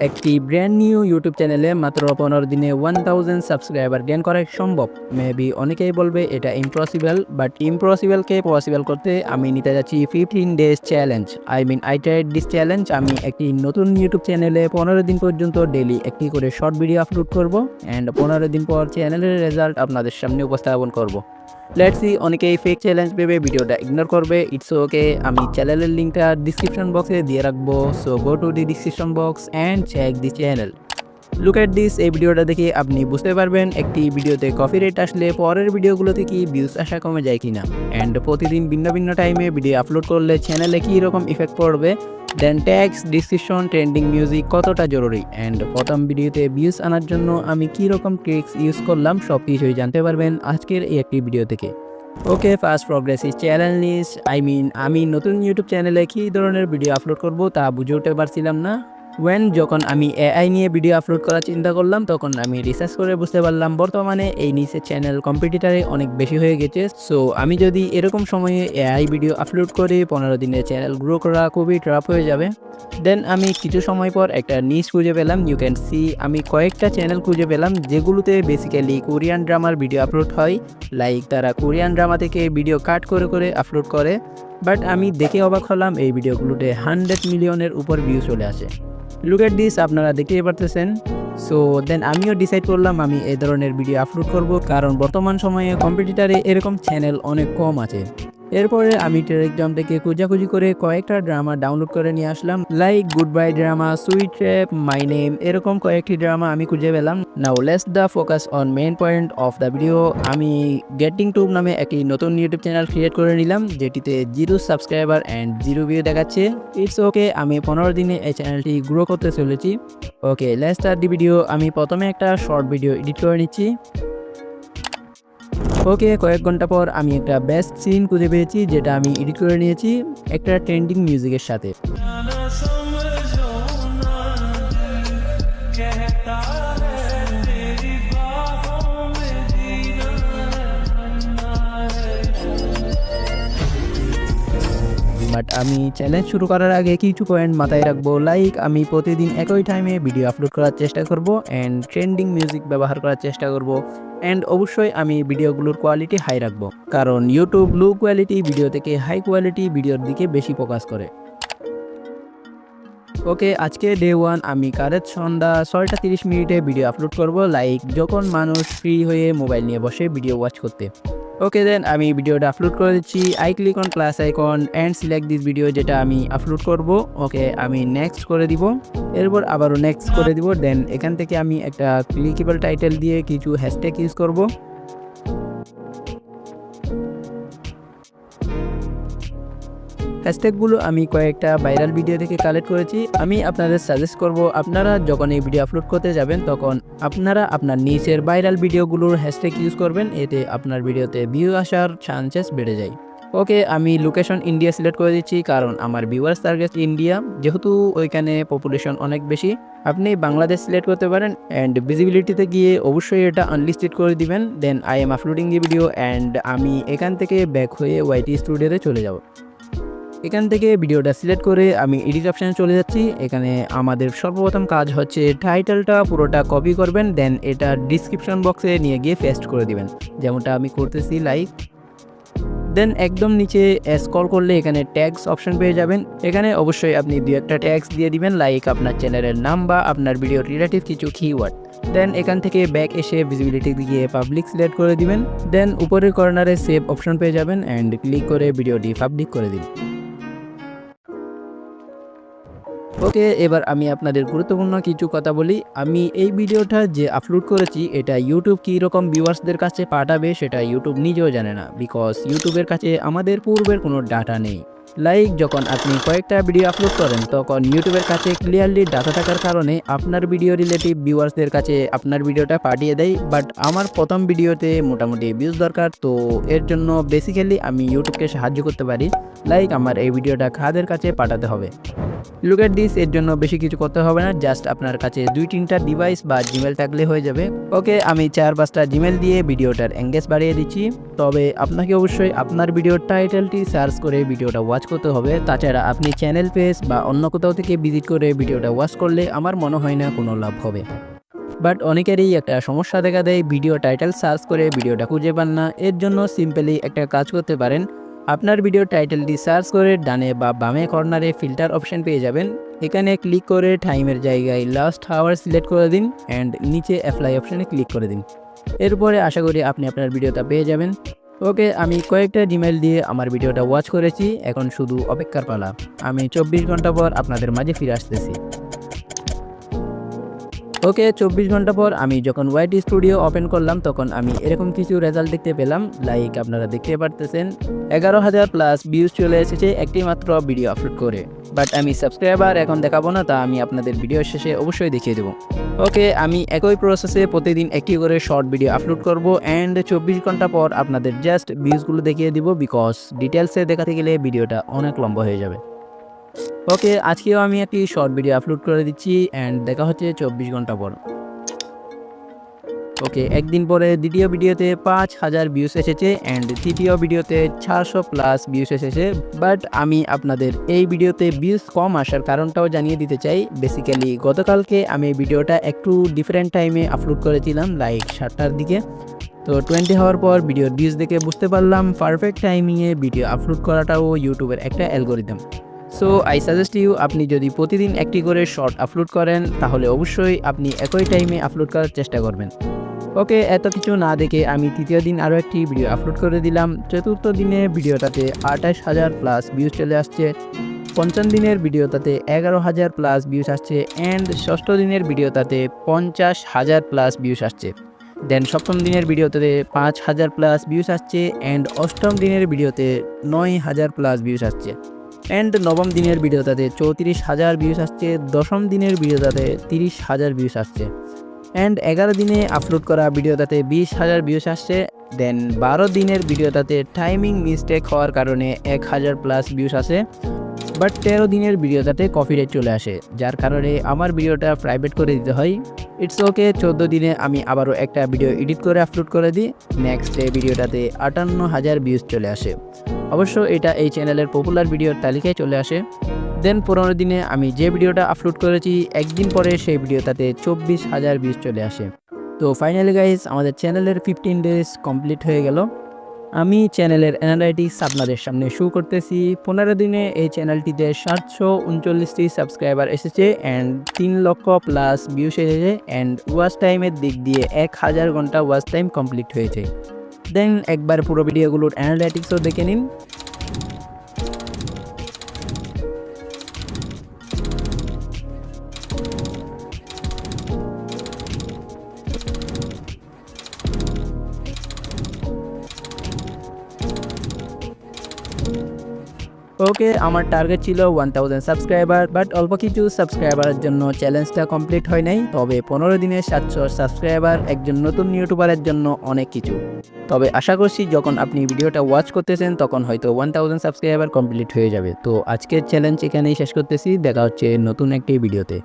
একটি brand new YouTube চ্যানেলে মাত্র পনেরো দিনে ওয়ান থাউজেন্ড সাবস্ক্রাইবার গেন করা সম্ভব। মেবি অনেকেই বলবে এটা ইম্পসিবল বাট ইম্পসিবলকে পসিবল করতে আমি নিতে যাচ্ছি fifteen days challenge I mean I tried this challenge আমি একটি নতুন ইউটিউব চ্যানেলে পনেরো দিন পর্যন্ত ডেলি একটি করে শর্ট ভিডিও আপলোড করব অ্যান্ড পনেরো দিন পর চ্যানেলের রেজাল্ট আপনাদের সামনে উপস্থাপন করব। লেটস সি অনেকেই ফেক চ্যালেঞ্জ ভেবে ভিডিওটা ইগনোর করবে। ইটস ওকে আমি চ্যানেলের লিঙ্কটা ডিসক্রিপশন বক্সে দিয়ে রাখব। So go to the description box and check the channel look at this এই ভিডিওটা দেখে আপনি বুঝতে পারবেন একটি ভিডিওতে কপি রেট আসলে পরের ভিডিওগুলোতে কি ভিউজ আসা কমে যায় কিনা। অ্যান্ড প্রতিদিন ভিন্ন ভিন্ন টাইমে ভিডিও আপলোড করলে চ্যানেলে কী রকম ইফেক্ট পড়বে? Then tags description trending music কতটা জরুরি? অ্যান্ড প্রথম ভিডিওতে ভিউজ আনার জন্য আমি কী রকম ট্রিক্স ইউজ করলাম সব কিছুই জানতে পারবেন আজকের এই একটি ভিডিও থেকে। Okay first progress is channel nice I mean আমি নতুন ইউটিউব চ্যানেলে কী ধরনের ভিডিও আপলোড করব তা বুঝে উঠতে পারছিলাম না। ওয়েন যখন আমি এআই নিয়ে ভিডিও আপলোড করার চিন্তা করলাম, তখন আমি রিসার্চ করে বুঝতে পারলাম, বর্তমানে এই নিচের চ্যানেল কম্পিটিটারে অনেক বেশি হয়ে গেছে। সো আমি যদি এরকম সময়ে এআই ভিডিও আপলোড করি, পনেরো দিনে চ্যানেল গ্রো করা খুবই ট্রাপ হয়ে যাবে। দেন আমি কিছু সময় পর একটা নিউজ খুঁজে পেলাম ইউ ক্যান সি আমি কয়েকটা চ্যানেল খুঁজে পেলাম, যেগুলোতে বেসিক্যালি কোরিয়ান ড্রামার ভিডিও আপলোড হয়। লাইক তারা কোরিয়ান ড্রামা থেকে ভিডিও কাট করে করে আপলোড করে। বাট আমি দেখে অবাক হলাম এই ভিডিওগুলোতে হান্ড্রেড মিলিয়নের উপর ভিউ চলে আসে। লুক এট দিস আপনারা দেখতেই পারতেছেন। সো দেন আমিও ডিসাইড করলাম আমি এই ধরনের ভিডিও আপলোড করব, কারণ বর্তমান সময়ে কম্পিটিটারে এরকম চ্যানেল অনেক কম আছে। এরপরে আমি টেলিগ্রাম থেকে খোঁজাখুঁজি করে কয়েকটা ড্রামা ডাউনলোড করে নিয়ে আসলাম like good bye drama sweet rap my name এরকম কয়েকটি ড্রামা আমি খুঁজে পেলাম। Now let's the focus on main point of the video আমি গেটিং টুব নামে একটি নতুন ইউটিউব চ্যানেল ক্রিয়েট করে নিলাম, যেটিতে zero subscriber and zero view দেখাচ্ছে। ইটস ওকে আমি পনেরো দিনে এই চ্যানেলটি গ্রো করতে চলেছি। ওকে লেস দি ভিডিও আমি প্রথমে একটা শর্ট ভিডিও এডিট করে নিচ্ছি। ওকে কয়েক ঘণ্টা পর আমি একটা বেস্ট সিন খুঁজে পেয়েছি, যেটা আমি এডিট করে নিয়েছি একটা ট্রেন্ডিং মিউজিকের সাথে। বাট আমি চ্যালেঞ্জ শুরু করার আগে কিছু পয়েন্ট মাথায় রাখব লাইক আমি প্রতিদিন একই টাইমে ভিডিও আপলোড করার চেষ্টা করব অ্যান্ড ট্রেন্ডিং মিউজিক ব্যবহার করার চেষ্টা করব। অ্যান্ড অবশ্যই আমি ভিডিওগুলোর কোয়ালিটি হাই রাখব। কারণ ইউটিউব লো কোয়ালিটি ভিডিও থেকে হাই কোয়ালিটি ভিডিওর দিকে বেশি ফোকাস করে। ওকে আজকে ডে ওয়ান আমি কারের সন্ধ্যা ছয়টা তিরিশ মিনিটে ভিডিও আপলোড করব। লাইক যখন মানুষ ফ্রি হয়ে মোবাইল নিয়ে বসে ভিডিও ওয়াচ করতে। ওকে দেন আমি ভিডিওটা আপলোড করে দিচ্ছি। I click on plus icon and select this video যেটা আমি আপলোড করব। ওকে আমি নেক্সট করে দিব। এরপর আবারও নেক্সট করে দিব। দেন এখান থেকে আমি একটা ক্লিকেবল টাইটেল দিয়ে কিছু হ্যাশট্যাগ ইউজ করব। হ্যাশট্যাগুলো আমি কয়েকটা ভাইরাল ভিডিও থেকে কালেক্ট করেছি। আমি আপনাদের সাজেস্ট করব, আপনারা যখন এই ভিডিও আপলোড করতে যাবেন, তখন আপনারা আপনার নিচের ভাইরাল ভিডিওগুলোর হ্যাশট্যাগ ইউজ করবেন, এতে আপনার ভিডিওতে ভিউ আসার চান্সেস বেড়ে যায়। ওকে আমি লোকেশন ইন্ডিয়া সিলেক্ট করে দিচ্ছি, কারণ আমার ভিউয়ার্স টার্গেট ইন্ডিয়া যেহেতু ওইখানে পপুলেশন অনেক বেশি, আপনি বাংলাদেশ সিলেক্ট করতে পারেন অ্যান্ড ভিজিবিলিটিতে গিয়ে অবশ্যই এটা আনলিস্টেড করে দিবেন। Then I am uploading the video and আমি এখান থেকে ব্যাক হয়ে ওয়াইটি স্টুডিওতে চলে যাব। এখান থেকে ভিডিওটা সিলেক্ট করে আমি এডিট অপশানে চলে যাচ্ছি। এখানে আমাদের সর্বপ্রথম কাজ হচ্ছে টাইটেলটা পুরোটা কপি করবেন দেন এটা ডিসক্রিপশন বক্সে নিয়ে গিয়ে পেস্ট করে দিবেন। যেমনটা আমি করতেছি লাইক দেন একদম নিচে স্কল করলে এখানে ট্যাগস অপশন পেয়ে যাবেন। এখানে অবশ্যই আপনি দু একটা ট্যাগস দিয়ে দিবেন লাইক আপনার চ্যানেলের নাম বা আপনার ভিডিও রিলেটিভ কিছু কিওয়ার্ড দেন এখান থেকে ব্যাক এসে ভিজিবিলিটি দিয়ে পাবলিক সিলেক্ট করে দিবেন। দেন উপরের কর্নারে সেভ অপশন পেয়ে যাবেন অ্যান্ড ক্লিক করে ভিডিওটি পাবলিক করে দিন। ওকে, এবার আমি আপনাদের গুরুত্বপূর্ণ কিছু কথা বলি। আমি এই ভিডিওটা যে আপলোড করেছি, এটা ইউটিউব কীরকম ভিউয়ার্সদের কাছে পাঠাবে, সেটা ইউটিউব নিজেও জানে না। বিকজ ইউটিউবের কাছে আমাদের পূর্বের কোনো ডাটা নেই। লাইক যখন আপনি কয়েকটা ভিডিও আপলোড করেন, তখন ইউটিউবের কাছে ক্লিয়ারলি ডাটা থাকার কারণে আপনার ভিডিও রিলেটিভ ভিউয়ার্সদের কাছে আপনার ভিডিওটা পাঠিয়ে দেয়। বাট আমার প্রথম ভিডিওতে মোটামুটি ভিউজ দরকার, তো এর জন্য বেসিক্যালি আমি ইউটিউবকে সাহায্য করতে পারি। লাইক আমার এই ভিডিওটা খাদের কাছে পাঠাতে হবে। লুক এট দিস এর জন্য বেশি কিছু করতে হবে না জাস্ট আপনার কাছে দুই তিনটা ডিভাইস বা জিমেল থাকলে হয়ে যাবে। ওকে আমি চার পাঁচটা জিমেল দিয়ে ভিডিওটার এঙ্গেজ বাড়িয়ে দিচ্ছি। তবে আপনাকে অবশ্যই আপনার ভিডিওর টাইটেলটি সার্চ করে ভিডিওটা ওয়াচ করতে হবে। তাছাড়া আপনি চ্যানেল পেজ বা অন্য কোথাও থেকে ভিজিট করে ভিডিওটা ওয়াচ করলে আমার মনে হয় না কোনো লাভ হবে। বাট অনেকেরই একটা সমস্যা দেখা দেয় ভিডিও টাইটেল সার্চ করে ভিডিওটা খুঁজে পান না। এর জন্য সিম্পলি একটা কাজ করতে পারেন। আপনার ভিডিও টাইটেলটি সার্চ করে ডানে বা বামে কর্নারে ফিল্টার অপশন পেয়ে যাবেন। এখানে ক্লিক করে টাইমের জায়গায় লাস্ট আওয়ার সিলেক্ট করে দিন অ্যান্ড নিচে অ্যাপ্লাই অপশানে ক্লিক করে দিন। এরপরে আশা করি আপনি আপনার ভিডিওটা পেয়ে যাবেন। ওকে, আমি কয়েকটা ডিমেল দিয়ে আমার ভিডিওটা ওয়াচ করেছি, এখন শুধু অপেক্ষার পালা। আমি চব্বিশ ঘণ্টা পর আপনাদের মাঝে ফিরে আসতেছি। ওকে, চব্বিশ ঘণ্টা পর আমি যখন ওয়াইট স্টুডিও ওপেন করলাম, তখন আমি এরকম কিছু রেজাল্ট দেখতে পেলাম। লাইক আপনারা দেখতে পারতেছেন, এগারো হাজার প্লাস ভিউজ চলে এসেছে একটি মাত্র ভিডিও আপলোড করে। বাট আমি সাবস্ক্রাইবার এখন দেখাবো না, তা আমি আপনাদের ভিডিও শেষে অবশ্যই দেখিয়ে দেবো। ওকে, আমি একই প্রসেসে প্রতিদিন একটি করে শর্ট ভিডিও আপলোড করব অ্যান্ড চব্বিশ ঘণ্টা পর আপনাদের জাস্ট ভিউজগুলো দেখিয়ে দিব বিকজ ডিটেলসে দেখাতে গেলে ভিডিওটা অনেক লম্বা হয়ে যাবে। ওকে, আজকেও আমি একটি শর্ট ভিডিও আপলোড করে দিচ্ছি অ্যান্ড দেখা হচ্ছে চব্বিশ ঘণ্টা পর। ওকে, একদিন পরে দ্বিতীয় ভিডিওতে পাঁচ হাজার ভিউস এসেছে অ্যান্ড তৃতীয় ভিডিওতে চারশো প্লাস ভিউস এসেছে বাট আমি আপনাদের এই ভিডিওতে ভিউস কম আসার কারণটাও জানিয়ে দিতে চাই। বেসিক্যালি গতকালকে আমি ভিডিওটা একটু ডিফারেন্ট টাইমে আপলোড করেছিলাম লাইক সাতটার দিকে। তো টোয়েন্টি হওয়ার পর ভিডিওর ভিউজ দেখে বুঝতে পারলাম পারফেক্ট টাইমিংয়ে ভিডিও আপলোড করাটাও ইউটিউবের একটা algorithm so I suggest you আপনি যদি প্রতিদিন একটি করে শর্ট আপলোড করেন, তাহলে অবশ্যই আপনি একই টাইমে আপলোড করার চেষ্টা করবেন। ওকে এত কিছু না দেখে আমি তৃতীয় দিন আরও একটি ভিডিও আপলোড করে দিলাম। চতুর্থ দিনে ভিডিওটাতে আঠাশ হাজার প্লাস ভিউজ চলে আসছে। পঞ্চম দিনের ভিডিওটাতে এগারো হাজার প্লাস ভিউজ আসছে। অ্যান্ড ষষ্ঠ দিনের ভিডিওটাতে পঞ্চাশ হাজার প্লাস ভিউজ আসছে। দেন সপ্তম দিনের ভিডিওতে পাঁচ হাজার প্লাস ভিউজ আসছে। অ্যান্ড অষ্টম দিনের ভিডিওতে নয় হাজার প্লাস ভিউজ আসছে। অ্যান্ড নবম দিনের ভিডিওটাতে চৌত্রিশ হাজার ভিউজ আসছে, দশম দিনের ভিডিওটাতে তিরিশ হাজার ভিউজ আসছে। অ্যান্ড এগারো দিনে আপলোড করা ভিডিওটাতে বিশ হাজার ভিউজ আসছে দেন বারো দিনের ভিডিওটাতে টাইমিং মিস্টেক হওয়ার কারণে এক হাজার প্লাস ভিউস আসে বাট তেরো দিনের ভিডিওটাতে কপিরাইট চলে আসে, যার কারণে আমার ভিডিওটা প্রাইভেট করে দিতে হয়। ইটস ওকে চোদ্দ দিনে আমি আবারও একটা ভিডিও এডিট করে আপলোড করে দিই নেক্সট ডে ভিডিওটাতে আটান্ন হাজার ভিউজ চলে আসে। অবশ্য এটা এই চ্যানেলের পপুলার ভিডিওর তালিকায় চলে আসে। দেন পনেরো দিনে আমি যে ভিডিওটা আপলোড করেছি, একদিন পরে সেই ভিডিওটাতে চব্বিশ হাজার ভিউজ চলে আসে। তো ফাইনালি গাইজ আমাদের চ্যানেলের ফিফটিন ডেজ কমপ্লিট হয়ে গেল। আমি চ্যানেলের অ্যানালাইটিক্স আপনাদের সামনে শো করতেছি। পনেরো দিনে এই চ্যানেলটিতে সাতশো উনচল্লিশটি সাবস্ক্রাইবার এসেছে অ্যান্ড তিন লক্ষ প্লাস ভিউস এসেছে অ্যান্ড ওয়াচ টাইমের দিক দিয়ে এক হাজার ঘণ্টা ওয়াচ টাইম কমপ্লিট হয়েছে। দেন একবার পুরো ভিডিওগুলোর অ্যানালাইটিক্সও দেখে নিন। ওকে, আমার টার্গেট ছিল ওয়ান থাউজেন্ড সাবস্ক্রাইবার বাট অল্প কিছু সাবস্ক্রাইবারের জন্য চ্যালেঞ্জটা কমপ্লিট হয় নাই। তবে পনেরো দিনে সাতশো সাবস্ক্রাইবার একজন নতুন ইউটিউবারের জন্য অনেক কিছু। তবে আশা করছি যখন আপনি ভিডিওটা ওয়াচ করতেছেন, তখন হয়তো ওয়ান থাউজেন্ড সাবস্ক্রাইবার কমপ্লিট হয়ে যাবে। তো আজকের চ্যালেঞ্জ এখানেই শেষ করতেছি। দেখা হচ্ছে নতুন একটি ভিডিওতে